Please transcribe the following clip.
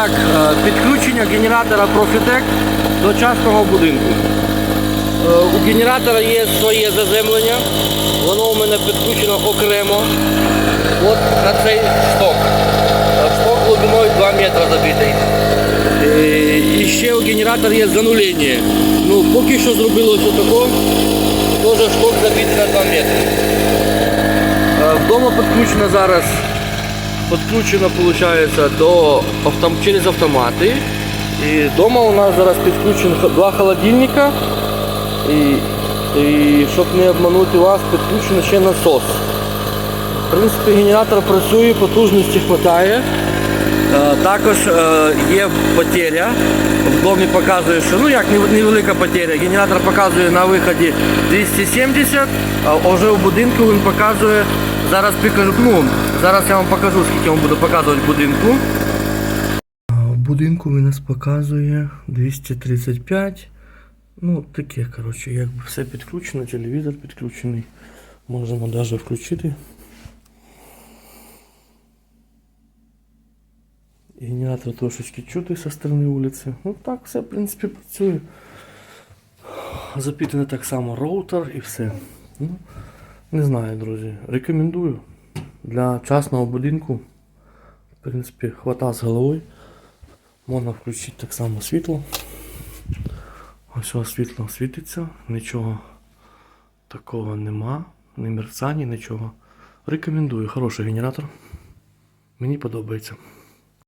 так, е, підключення генератора Profitec до частного будинку. Е, У генератора є своє заземлення, воно у мене підключено окремо. От на цей шток. Е, Шток глибиною 2 метри забитий. Е, І ще у генератора є занулення. Ну, поки що зробили ось отако, теж шток забитий на 2 метри. Е, Вдома підключено зараз підключено виходить, до через автомати. І вдома у нас зараз підключено два холодильника. І, і щоб не обманути вас, підключено ще насос. В принципі, генератор працює, потужності вистачає. Е, Також е, є потеря. В домі показує, що ну як невелика потеря. Генератор показує на виході 270, а вже в будинку він показує. Зараз покажу, ну, зараз я вам покажу, скільки він буде показувати будинку. Будинку він нас показує 235. Ну, таке, коротше, якби все підключено, телевізор підключений. Можемо навіть включити. Генератор трошечки чути со сторони вулиці. Ну так, все, в принципі, працює. Запітаний так само роутер і все. Ну, не знаю, друзі. Рекомендую. Для частного будинку, в принципі, хвата з головою. Можна включити так само світло. Ось світло світиться, нічого такого нема, ні мерцання, нічого. Рекомендую, хороший генератор. Мені подобається.